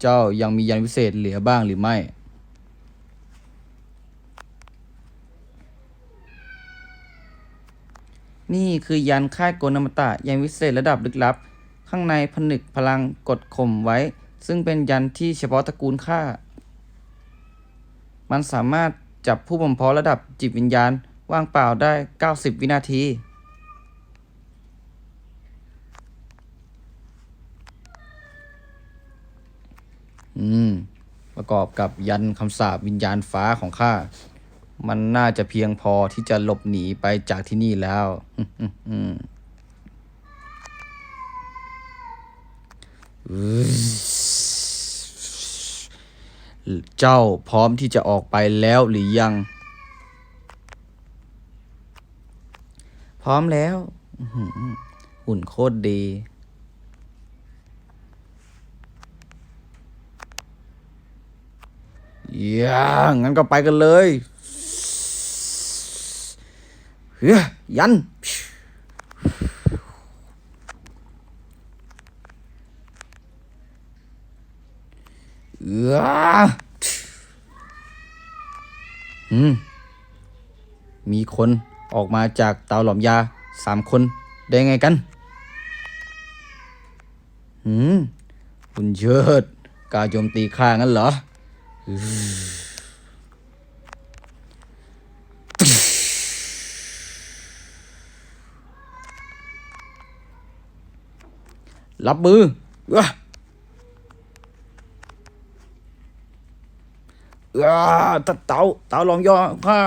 เจ้ายังมียันวิเศษเหลือบ้างหรือไม่ นี่คือยันค่ายโกนมตะ ยันวิเศษระดับลึกลับ ข้างในผนึกพลังกดข่มไว้ ซึ่งเป็นยันที่เฉพาะตระกูลข้า มันสามารถจับผู้บ่มเพาะระดับจิตวิญญาณว่างเปล่าได้ 90 วินาที อืม ประกอบกับยันคำสาปวิญญาณฟ้าของข้า มันน่าจะเพียงพอที่จะหลบหนีไปจากที่นี่แล้วเจ้าพร้อมที่จะออกไปแล้วหรือยัง พร้อมแล้วอุ่นโคตรดี ย่างั้นก็ไปกันเลยเฮ้ยยัน เอืออืม มีคนออกมาจากเตาหลอมยาสามคนได้ไงกันหืม คุณเชิดกล้าโจมตีข้างั้นเหรอ รับมือเอ้อเอ้อตะเตาเตาลองย่อข้า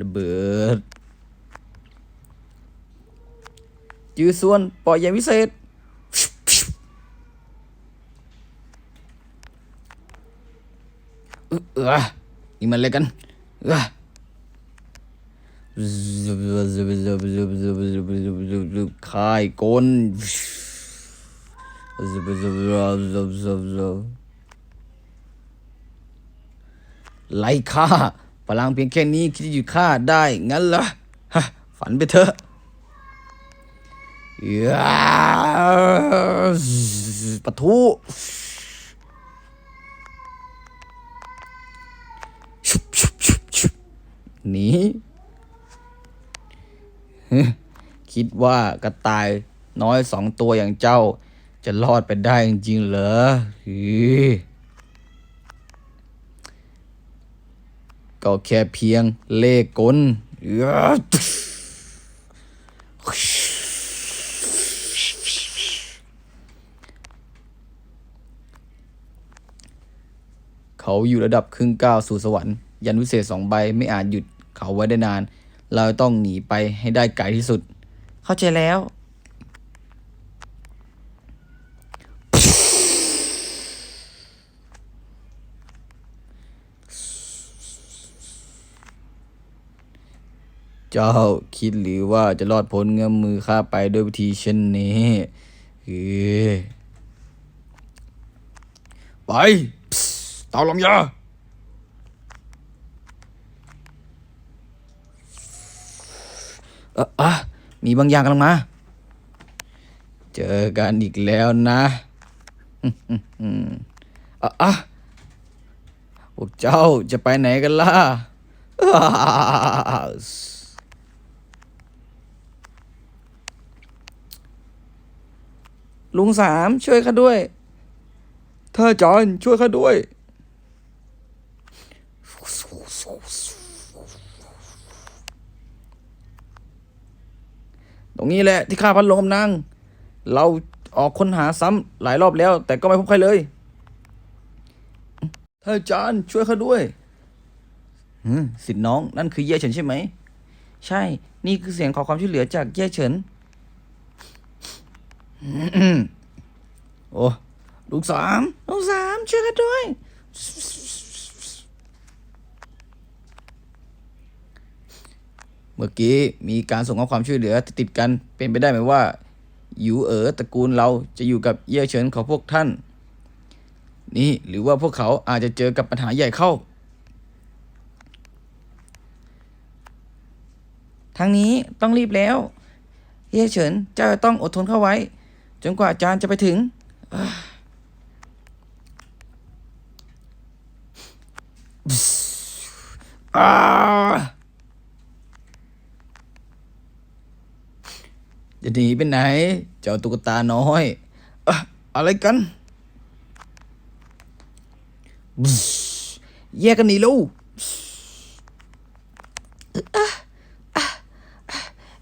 ระเบิดจือส่วนปล่อยยาวิเศษ เออเออนี่มันอะไรกันเออคายกลไล่ฆ่าพลังเพียงแค่นี้คิดจะหยุดฆ่าได้งั้นเหรอฝันไปเถอะปะทุ ชุบชุบชุบชุบห นีฮึคิดว่ากระต่ายน้อยสองตัวอย่างเจ้าจะรอดไปได้จริงเหรอก็แค่เพียงเลขกลเขาอยู่ระดับครึ่งก้าวสู่สวรรค์ ยันวิเศษสองใบไม่อาจหยุด เขาไว้ได้นาน เราต้องหนีไปให้ได้ไกลที่สุด เข้าใจแล้ว เจ้าคิดหรือว่าจะรอดพ้นเงื้อมมือข้าไปด้วยวิธีเช่นนี้เฮ้ยไปเตาลำยา เอออะมีบางอย่างกำลังมา เจอกันอีกแล้วนะอะอะพวกเจ้าจะไปไหนกันล่ะลุงสามช่วยข้าด้วยท่านอจารย์ช่วยข้าด้วย ตรงนี้แหละที่ข้าพัดลมนางเราออกค้นหาซ้ำหลายรอบแล้ว แต่ก็ไม่พบใครเลยท่านอาจารย์ช่วยข้าด้วยสิทธิ์น้องนั่นคือเย่เฉินใช่ไหม ใช่ นี่คือเสียงขอความช่วยเหลือจากเย่เฉินโอ้ลูกสามลูกสามช่วยกันด้วย เมื่อกี้มีการส่งข้อความช่วยเหลือติดกันเป็นไปได้ไหมว่าหยูเอ๋อตระกูลเราจะอยู่กับเย่เฉินของพวกท่าน นี่หรือว่าพวกเขาอาจจะเจอกับปัญหาใหญ่เข้าทางนี้ต้องรีบแล้ว เย่เฉินเจ้าต้องอดทนเข้าไว้ จนกว่าอาจารย์จะไปถึง อ่าอ่า จะหนีไปไหน เจ้าตุ๊กตาน้อยอะอะไรกันแยกกันหนีลูก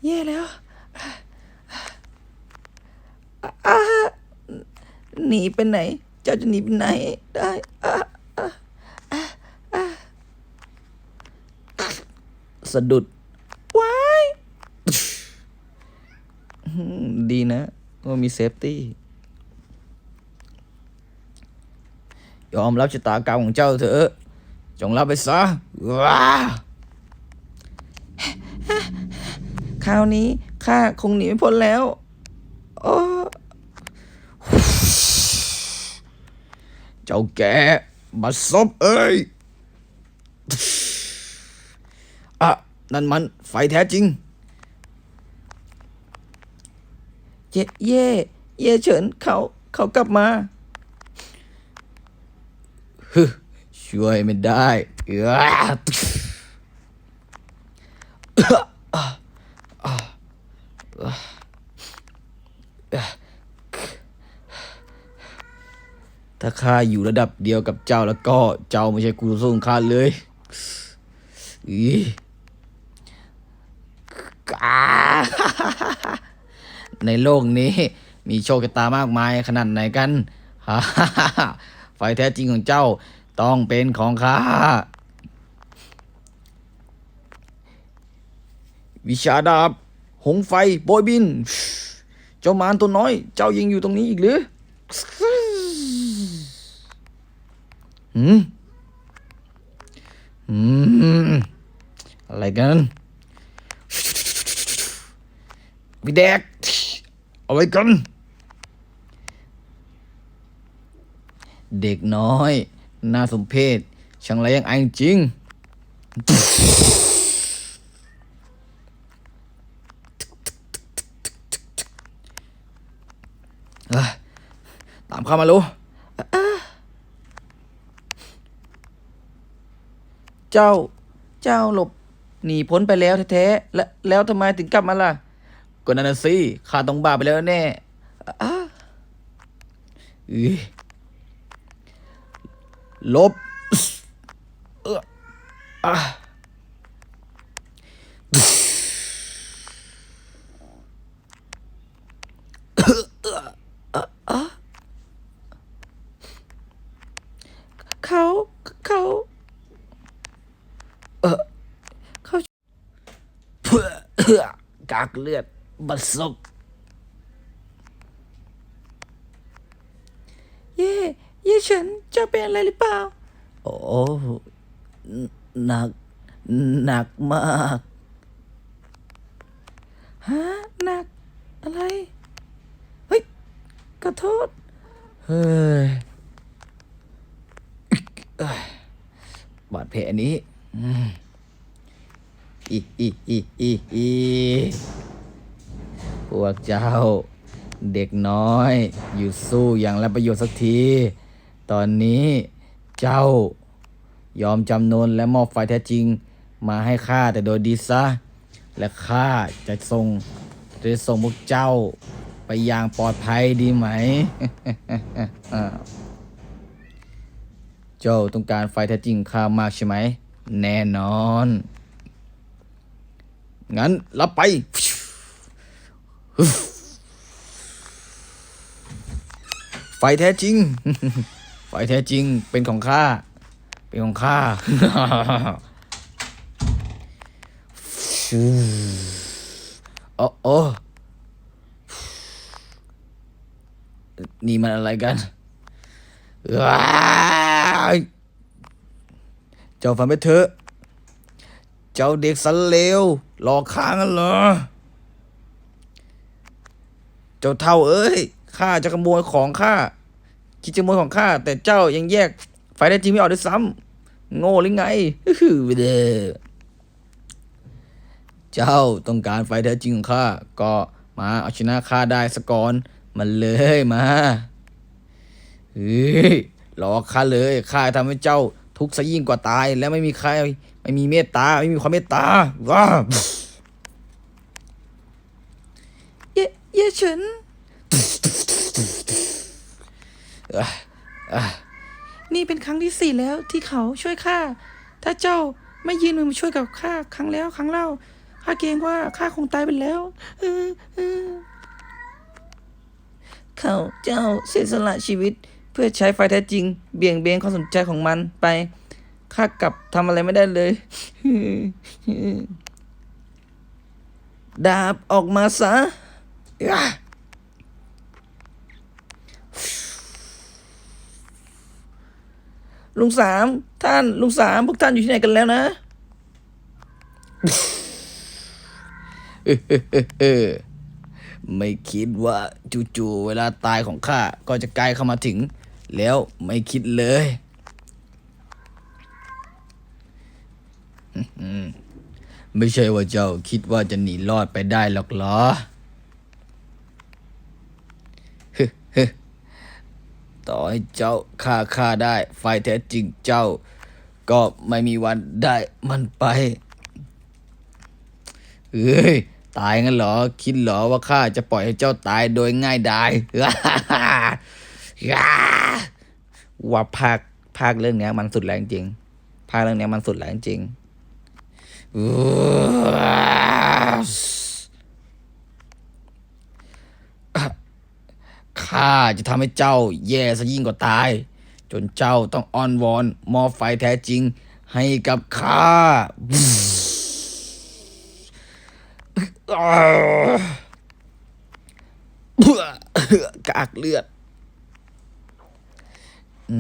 แย่แล้วหนีไปไหน เจ้าจะหนีไปไหนได้อะอะอะอะสะดุด ว้ายอืมดี นะว่ามีเซฟตี้ยอมรับชะตากรรมของเจ้าเถอะ จงรับไปซะว้าคราวนี้ข้าคงหนีไม่พ้นแล้วโอ้เจ้าแกบัดซบเอ้ยอะนั่นมันไฟแท้จริง เย่เย่เย่เฉินเขาเขากลับมาฮึช่วยไม่ได้เออถ้าข้าอยู่ระดับเดียวกับเจ้าแล้วก็เจ้าไม่ใช่กูสู้ของข้าเลยอีกา ในโลกนี้ มีโชคชะตามากมายขนาดไหนกันฮ่าฮ่าไฟแท้จริงของเจ้าต้องเป็นของข้าวิชาดาบ หงไฟโบยบิน เจ้ามารตัวน้อย เจ้ายังอยู่ตรงนี้อีกหรือหืมหืมอะไรกันวิแดก เอะไรกัน เด็กน้อย น่าสมเพชช่างไรยังไอจริง ตามเข้ามาลูเจ้า เจ้าหลบ หนีพ้นไปแล้วแท้ๆ แล้วแล้วทำไมถึงกลับมาล่ะ ก็นั่นน่ะสิข้าต้องบ้าไปแล้วแน่อ้าอื้อหลบเอออะเขาเขาเออเขาเพื่อเพื่อกากเลือด บัดซบเย่เย่ฉันจะเป็นอะไรหรือเปล่า โอ้หนัก หนักมากฮะหนัก อะไร เฮ้ยขอโทษ เฮ้ยเอ้ยบาดแผลนี้อีอีอีอีอี พวกเจ้าเด็กน้อย อยู่สู้อย่างไรประโยชน์สักที ตอนนี้เจ้ายอมจำนนและมอบไฟแท้จริง มาให้ข้าแต่โดยดีซะ และข้าจะส่งจะส่งพวกเจ้าไปอย่างปลอดภัยดีไหม เจ้าต้องการไฟแท้จริงข้ามากใช่ไหม แน่นอน งั้นรับไป ไฟแท้จริง ไฟแท้จริง เป็นของข้า เป็นของข้าโอ้โอ้นี่มันอะไรกันว้ายเจ้าฝันไปเถอะ เจ้าเด็กสันเลวหลอกข้างกันเหรอ จ้าเท่าเอ้ยข้าจะขโมยของข้าคิดจะขโมยของข้าแต่เจ้ายังแยกไฟได้จริงไม่ออกด้วยซ้ำโง่หรือไงฮึ่มเด้อเจ้าต้องการไฟแท้จริงของข้าก็มาเอาชนะข้าได้สกอนมันเลยมาเฮ้ยหลอกข้าเลยข้าทำให้เจ้าทุกข์ซะยิ่งกว่าตาย และไม่มีใคร ไม่มีเมตตา ไม่มีความเมตตาว้า เย่เย่ฉันนี่เป็นครั้งที่สี่แล้วที่เขาช่วยข้า ถ้าเจ้าไม่ยืนมือมาช่วยกับข้าครั้งแล้วครั้งเล่าข้าเกรงว่าข้าคงตายไปแล้วเขาเจ้าเสียสละชีวิต เพื่อใช้ไฟแท้จริง เบี่ยงเบนความสนใจของมันไปข้ากลับทำอะไรไม่ได้เลยดาบออกมาซะ ลุงสามท่านลุงสามพวกท่านอยู่ที่ไหนกันแล้วนะไม่คิดว่าจู่ๆเวลาตายของข้าก็จะใกล้เข้ามาถึง แล้วไม่คิดเลยไม่ใช่ว่าเจ้าคิดว่าจะหนีรอดไปได้หรอกเหรอ ต่อให้เจ้าฆ่าข้าได้ ไฟแท้จริงเจ้า ก็ไม่มีวันได้มันไปเฮ้ย ตายงั้นเหรอ คิดเหรอว่าข้าจะปล่อยให้เจ้าตายโดยง่ายดายว่าภาคภาคเรื่องเนี้ยมันสุดแรงจริง ภาคเรื่องเนี้ยมันสุดแรงจริง ข้าจะทำให้เจ้าแย่ซะยิ่งกว่าตาย จนเจ้าต้องอ้อนวอนมอบไฟแท้จริงให้กับข้ากากเลือด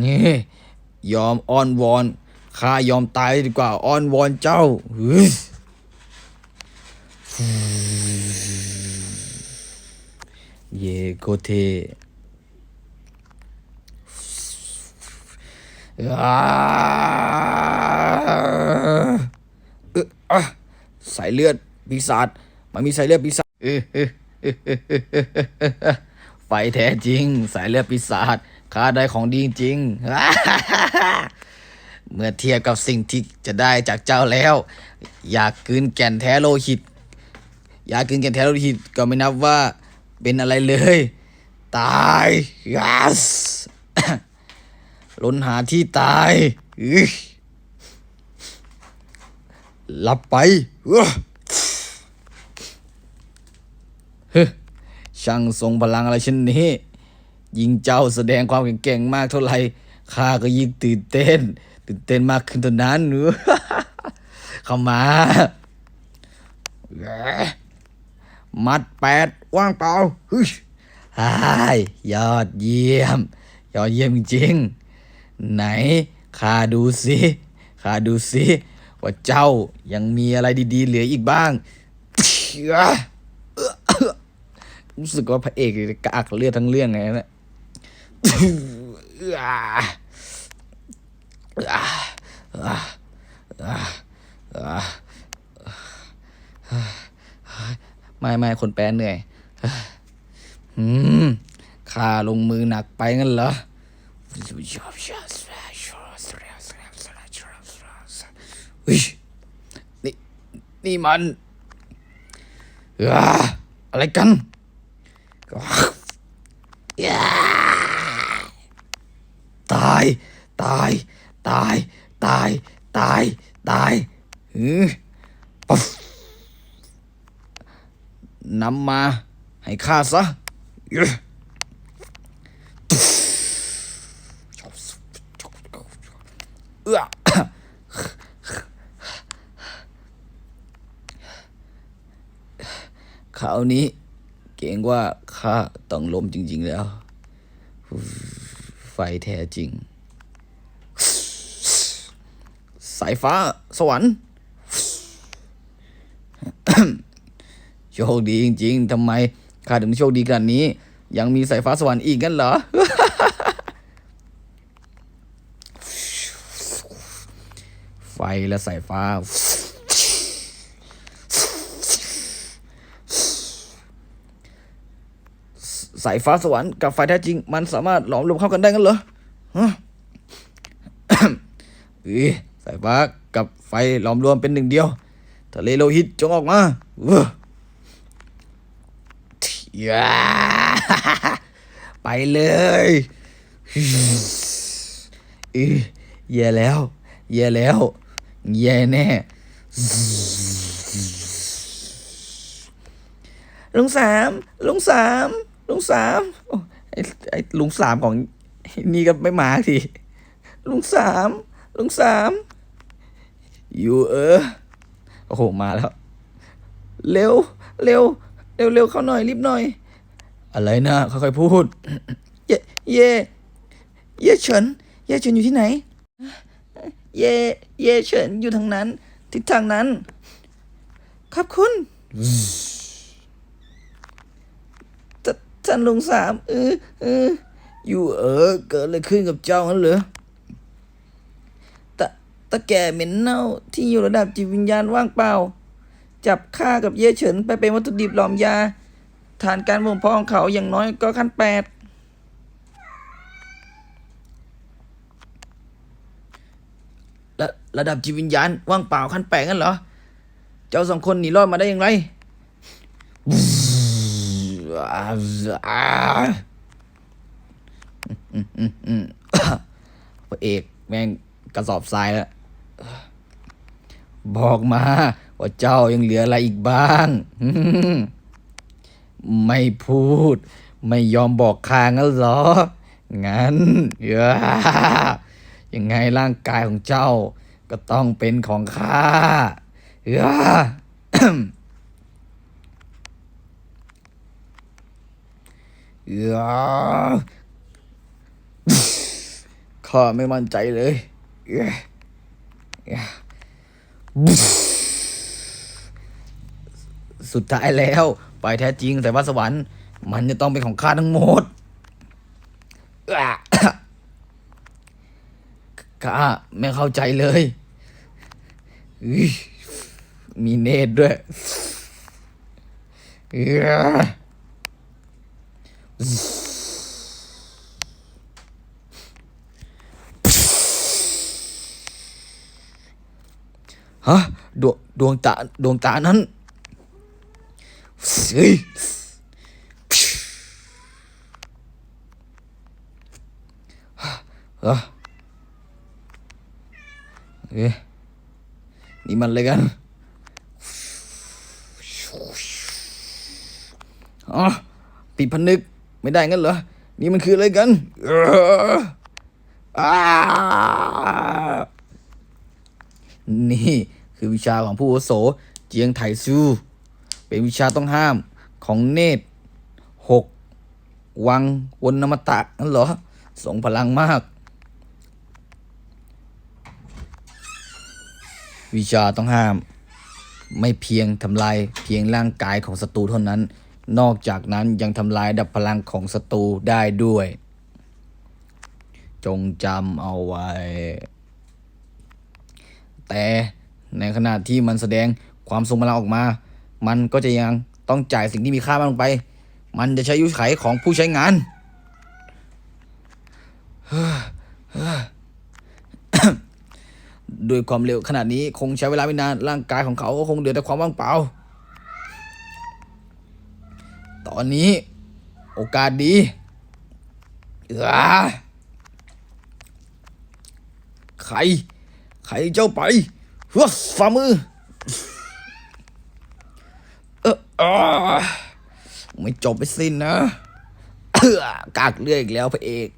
นี่ ยอมอ้อนวอนข้ายอมตายดีกว่าอ้อนวอนเจ้า เยเยโกเทอ่สายเลือดปีศาจมันมีสายเลือดปีศาจไฟแท้จริง สายเลือดปีศาจข้าได้ของดีจริงเมื่อเทียบกับสิ่งที่จะได้จากเจ้าแล้ว อยากคืนแก่นแท้โลหิต อยากคืนแก่นแท้โลหิตก็ไม่นับว่า เป็นอะไรเลย ตาย yes ล้นหาที่ตายหลับไปเฮ้ช่างทรงพลังอะไรเช่นนี้ ยิงเจ้าแสดงความเก่งๆมากเท่าไหร่ข้าก็ยิ่งตื่นเต้น ตื่นเต้นมากขึ้นเท่านั้นหนูเข้ามา มมัดแปดว่างเปล่าฮึยฮายยอดเยี่ยม ยอดเยี่ยมจริงๆไหนข้าดูสิข้าดูสิว่าเจ้ายังมีอะไรดีๆ เหลืออีกบ้าง รู้สึกว่าพระเอกกระอักเลือดทั้งเรื่องไงนะ ไม่ไม่คนแปลเหนื่อยอืมข้าลงมือหนักไปงั้นเหรอเฮ้ยนี่นี่มันอ่าอะไรกันตาย ตาย ตาย ตาย ตาย ตายหือปั๊บ นำมาให้ข้าซะเอ้อเอื้อคราวนี้เกรงว่าข้าต้องล้มจริง ๆ แล้ว ไฟแท้จริง สายฟ้าสวรรค์ โชคดีจริง ๆทำไมข้าถึงโชคดีขนาดนี้ ยังมีสายฟ้าสวรรค์อีกกันเหรอ ไฟและสายฟ้า สายฟ้าสวรรค์กับไฟแท้จริง มันสามารถหลอมรวมเข้ากันได้กันเหรอฮะอีสายฟ้ากับไฟหลอมรวมเป็นหนึ่งเดียว ทะเลโลหิตจงออกมาเว้อ ย่าไปเลยอีแย่แล้วแย่แล้วแย่แน่ลุงสามลุงสามลุงสามไอ้ไอ้ลุงสามของนี่ก็ไม่มาทีลุงสามลุงสามอยู่เออโอ้โหมาแล้ว เร็ว เร็ว เร็วเร็วเข้าหน่อยรีบหน่อย อะไรนะค่อยๆพูด เย่เย่เย่เฉินเย่เฉินอยู่ที่ไหน เย่เย่เฉินอยู่ทางนั้น ทิศทางนั้น ขอบคุณทท่านลุงสามเออเอออยู่เออเกิดอะไรขึ้นกับเจ้างั้นเหรอตะตะแก่เหม็นเน่าที่อยู่ระดับจิตวิญญาณว่างเปล่า จับข้ากับเย่เฉินไปเป็นวัตถุดิบหลอมยา ฐานการบ่มเพาะของเขาอย่างน้อยก็ขั้นแปดระระดับจิตวิญญาณว่างเปล่าขั้นแปดงั้นเหรอ เจ้าสองคนหนีรอดมาได้อย่างไรพระเอกแม่งกระสอบทรายแล้วบอกมา ว่าเจ้ายังเหลืออะไรอีกบ้าง ไม่พูด ไม่ยอมบอกข้างั้นหรอ งั้นอย่ายังไงร่างกายของเจ้าก็ต้องเป็นของข้าอย่าอย่าข้าไม่มั่นใจเลยอย่าอ สุดท้ายแล้วไปแท้จริงแต่ว่าสวรรค์ มันจะต้องเป็นของข้าทั้งหมดข้าไม่เข้าใจเลย มีเนตรด้วยฮะดวงดวงตาดวงตานั้น เฮ้ยฮะเอ๊ะนี่มันอะไรกันอ๋อปิดพนึกไม่ได้งั้นเหรอ นี่มันคืออะไรกันเอออ้านี่คือวิชาของผู้อาวุโส เจียงไถซู เป็นวิชาต้องห้ามของเนตรหกวังวนนมตะนั่นเหรอส่งพลังมาก วิชาต้องห้าม ไม่เพียงทำลายเพียงร่างกายของศัตรูเท่านั้น นอกจากนั้นยังทำลายดับพลังของศัตรูได้ด้วย จงจำเอาไว้ แต่ในขณะที่มันแสดงความทรงพลังออกมา มันก็จะยังต้องจ่ายสิ่งที่มีค่ามากลงไป มันจะใช้ยุไขของผู้ใช้งาน ด้วยความเร็วขนาดนี้คงใช้เวลาไม่นานร่างกายของเขาก็คงเหลือแต่ความว่างเปล่า ตอนนี้ โอกาสดีเอ้าใคร ใครเจ้าไปเฮ้ยฝ่ามือ เอออา ไม่จบไม่สิ้นนะกากเลือดอีกแล้วพระเอก